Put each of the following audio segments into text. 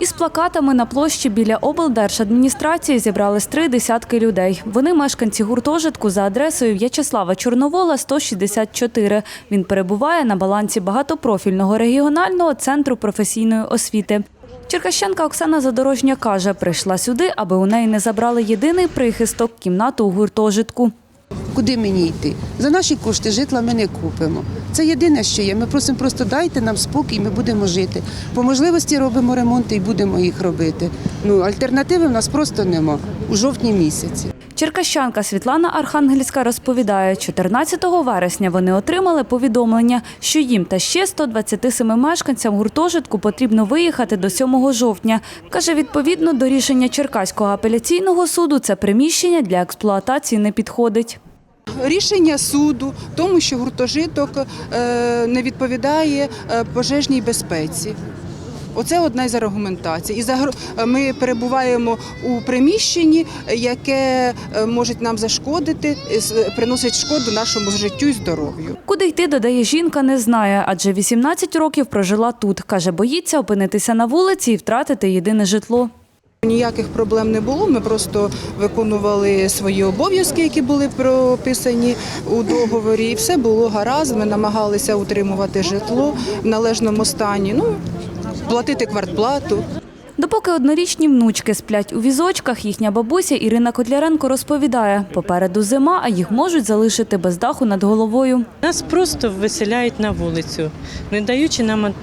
Із плакатами на площі біля облдержадміністрації зібрались три десятки людей. Вони мешканці гуртожитку за адресою В'ячеслава Чорновола, 164. Він перебуває на балансі багатопрофільного регіонального центру професійної освіти. Черкащанка Оксана Задорожня каже, прийшла сюди, аби у неї не забрали єдиний прихисток – кімнату у гуртожитку. Куди мені йти? За наші кошти житла ми не купимо. Це єдине, що є. Ми просимо просто дайте нам спокій, ми будемо жити. По можливості робимо ремонти і будемо їх робити. Ну, альтернативи в нас просто нема у жовтні місяці. Черкащанка Світлана Архангельська розповідає, 14 вересня вони отримали повідомлення, що їм та ще 127 мешканцям гуртожитку потрібно виїхати до 7 жовтня. Каже, відповідно до рішення Черкаського апеляційного суду, це приміщення для експлуатації не підходить. Рішення суду, тому, що гуртожиток е, не відповідає е, пожежній безпеці. Оце одна із аргументацій. І загро- ми перебуваємо у приміщенні, яке е, може нам зашкодити, е, приносить шкоду нашому життю і здоров'ю. Куди йти, додає жінка, не знає, адже 18 років прожила тут. Каже, боїться опинитися на вулиці і втратити єдине житло. Ніяких проблем не було. Ми просто виконували свої обов'язки, які були прописані у договорі, і все було гаразд. Ми намагалися утримувати житло в належному стані. Ну платити квартплату. Допоки однорічні внучки сплять у візочках, їхня бабуся Ірина Котляренко розповідає, попереду зима, а їх можуть залишити без даху над головою. Нас просто виселяють на вулицю, не даючи нам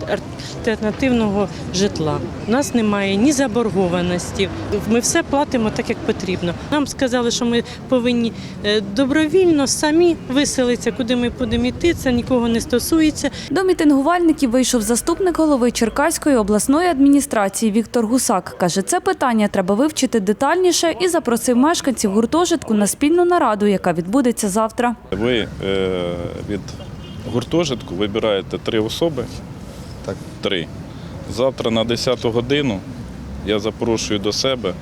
альтернативного житла. У нас немає ні заборгованості. Ми все платимо так, як потрібно. Нам сказали, що ми повинні е, добровільно самі виселитися, куди ми будемо йти. Це нікого не стосується. До мітингувальників вийшов заступник голови Черкаської обласної адміністрації Віктор Гусак. Каже, це питання треба вивчити детальніше і запросив мешканців гуртожитку на спільну нараду, яка відбудеться завтра. Ви е, від гуртожитку вибираєте три особи. Так. Три. Завтра на 10 годину я запрошую до себе,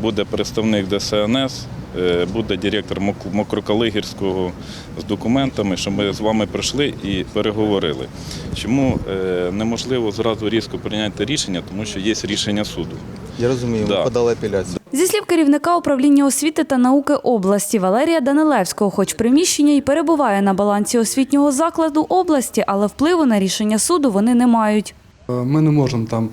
буде представник ДСНС, е, буде директор Мок- Мокрокалигірського з документами, щоб ми з вами прийшли і переговорили. Чому е, неможливо зразу різко прийняти рішення, тому що є рішення суду. Я розумію, Да. ми подали апеляцію. Зі слів керівника управління освіти та науки області Валерія Данилевського, хоч приміщення і перебуває на балансі освітнього закладу області, але впливу на рішення суду вони не мають. Ми не можемо там е,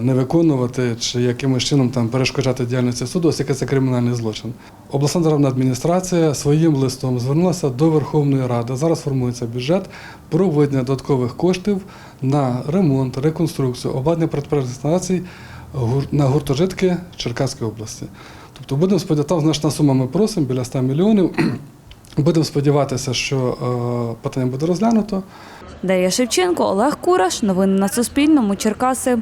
не виконувати чи якимось чином там перешкоджати діяльності суду, оскільки це кримінальний злочин. Обласна державна адміністрація своїм листом звернулася до Верховної Ради. Зараз формується бюджет про виділення додаткових коштів на ремонт, реконструкцію, обладнання гур- на гуртожитки Черкаської області. Тобто будемо сподіватися, значна сума ми просимо біля 100 мільйонів. Будемо сподіватися, що е, питання буде розглянуто. Дар'я Шевченко, Олег Кураш. Новини на Суспільному. Черкаси.